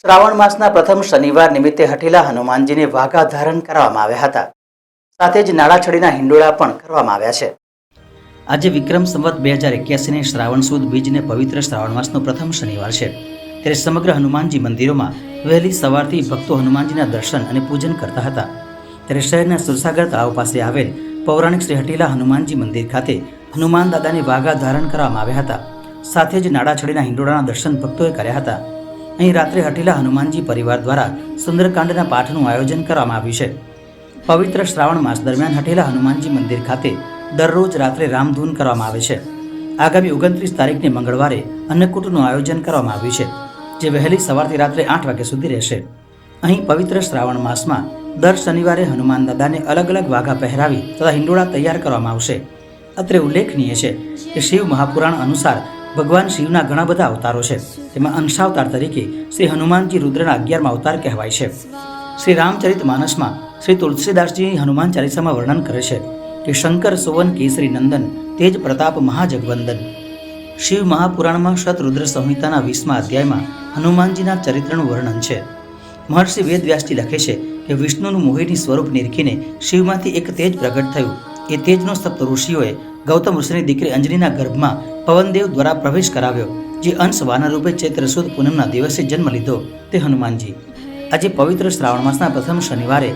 શ્રાવણ માસના પ્રથમ શનિવાર નિમિત્તે હઠીલા હનુમાનજીને વાઘા ધારણ કરવામાં આવ્યા હતા. સાથે જ નાળાછડીના હિંડોળા પણ કરવામાં આવ્યા છે. આજે વિક્રમ સંવત બે હજાર એક્યાસીને શ્રાવણ સુદ બીજને પવિત્ર શ્રાવણ માસનો પ્રથમ શનિવાર છે. ત્યારે સમગ્ર હનુમાનજી મંદિરોમાં વહેલી સવારથી ભક્તો હનુમાનજીના દર્શન અને પૂજન કરતા હતા. ત્યારે શહેરના સુરસાગર તળાવ પાસે આવેલ પૌરાણિક શ્રી હટીલા હનુમાનજી મંદિર ખાતે હનુમાન દાદાને વાઘા ધારણ કરવામાં આવ્યા હતા. સાથે જ નાડાછડીના હિંડોળાના દર્શન ભક્તોએ કર્યા હતા. અહીં રાત્રે હટેલા હનુમાનજી પરિવાર દ્વારા સુંદરકાંડના પાઠનું આયોજન કરવામાં આવ્યું છે. પવિત્ર શ્રાવણ માસ દરમિયાન હટેલા હનુમાનજી મંદિર ખાતે દરરોજ રાત્રે રામધૂન કરવામાં આવે છે. આગામી ઓગણત્રીસ તારીખને મંગળવારે અન્નકૂટનું આયોજન કરવામાં આવ્યું છે, જે વહેલી સવારથી રાત્રે આઠ વાગ્યા સુધી રહેશે. અહીં પવિત્ર શ્રાવણ માસમાં દર શનિવારે હનુમાન દાદાને અલગ અલગ વાઘા પહેરાવી તથા હિંડોળા તૈયાર કરવામાં આવશે. અત્રે ઉલ્લેખનીય છે કે શિવ મહાપુરાણ અનુસાર ભગવાન શિવના ઘણા બધા અવતારો છે. તેમાં અંશાવતાર તરીકે શ્રી હનુમાનજી રુદ્રના અગિયારમાં અવતાર કહેવાય છે. શ્રી રામચરિત માનસમાં શ્રી તુલસીદાસજી હનુમાન ચાલીસામાં વર્ણન કરે છે કે શંકર, સુવન, કેસરી, નંદન, તેજ, પ્રતાપ, મહાજગવંદન. શિવ મહાપુરાણમાં શતરુદ્ર સંહિતાના વીસમા અધ્યાયમાં હનુમાનજીના ચરિત્રનું વર્ણન છે. મહર્ષિ વેદવ્યાસજી લખે છે કે વિષ્ણુનું મોહિની સ્વરૂપ નિરખીને શિવમાંથી એક તેજ પ્રગટ થયું. એ તેજનો સપ્ત ઋષિઓએ ગૌતમ ઋષિની દીકરી અંજલિના ગર્ભમાં પવનદેવ દ્વારા પ્રવેશ કરાવ્યો, જે અંશ વાના રૂપે ચૈત્ર સુદ પૂનમના દિવસે જન્મ લીધો, તે હનુમાનજી. આજે પવિત્ર શ્રાવણ માસના પ્રથમ શનિવારે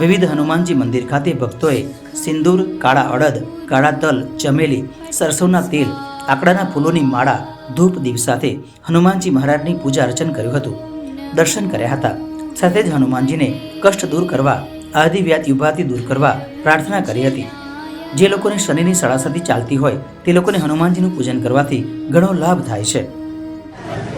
વિવિધ હનુમાનજી મંદિર ખાતે ભક્તોએ સિંદૂર, કાળા અડદ, કાળા તલ, ચમેલી સરસોના તેલ, આકડાના ફૂલોની માળા, ધૂપ દીપ સાથે હનુમાનજી મહારાજની પૂજા અર્ચન કર્યું હતું. દર્શન કર્યા હતા. સાથે જ હનુમાનજીને કષ્ટ દૂર કરવા આદિવ્યાત યુભાથી દૂર કરવા પ્રાર્થના કરી હતી. જે લોકોને શનિની સળાસતી ચાલતી હોય તે લોકોને હનુમાનજીનું પૂજન કરવાથી ઘણો લાભ થાય છે.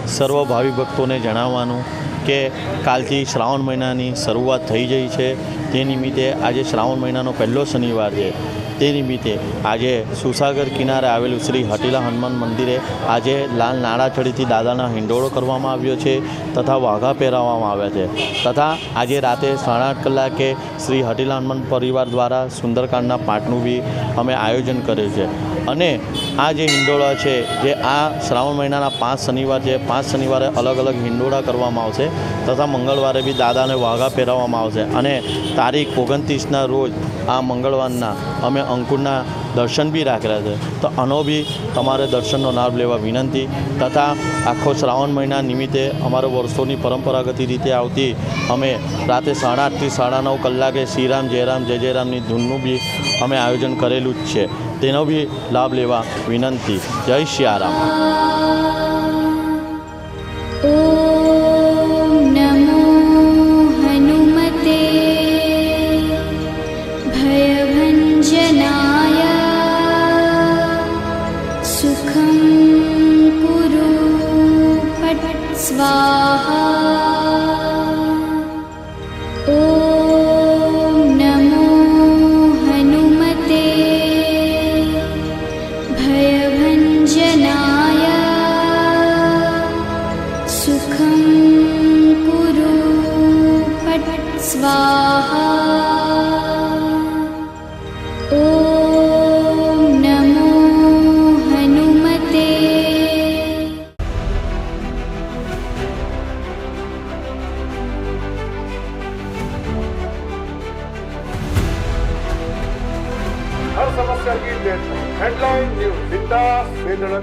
સર્વ ભાવિ ભક્તોને જણાવવાનું કે કાલથી શ્રાવણ મહિનાની શરૂઆત થઈ ગઈ છે. તે નિમિત્તે આજે શ્રાવણ મહિનાનો પહેલો શનિવાર છે. તે નિમિત્તે આજે સુસાગર કિનારે આવેલું શ્રી હટીલા હનુમાન મંદિરે આજે લાલ નાળાછડીથી દાદાના હિંડોળો કરવામાં આવ્યો છે તથા વાઘા પહેરાવવામાં આવ્યા છે. તથા આજે રાતે સાડા આઠ કલાકે શ્રી હટીલા હનુમાન પરિવાર દ્વારા સુંદરકાંડના પાઠનું બી અમે આયોજન કર્યું છે. અને આ જે હિંડોળા છે, જે આ શ્રાવણ મહિનાના પાંચ શનિવાર છે, પાંચ શનિવારે અલગ અલગ હિંડોળા કરવામાં આવશે તથા મંગળવારે બી દાદાને વાઘા પહેરાવવામાં આવશે. અને તારીખ ઓગણત્રીસના રોજ આ મંગળવારના અમે અંકુરના દર્શન બી રાખેલા છે. તો આનો બી તમારે દર્શનનો લાભ લેવા વિનંતી. તથા આખો શ્રાવણ મહિના નિમિત્તે અમારો વર્ષોની પરંપરાગત રીતે આવતી અમે રાતે સાડા આઠથી સાડા નવ કલાકે શ્રીરામ જયરામ જય જયરામની ધૂનનું બી અમે આયોજન કરેલું જ છે. તેનો બી લાભ લેવા વિનંતી. જય શ્રી ॐ स्वाहा। ॐ नमो हनुमते। भयभञ्जनाय। सुखं कुरु फट् स्वाहा Sagi Headline News, Bindas, Bindas.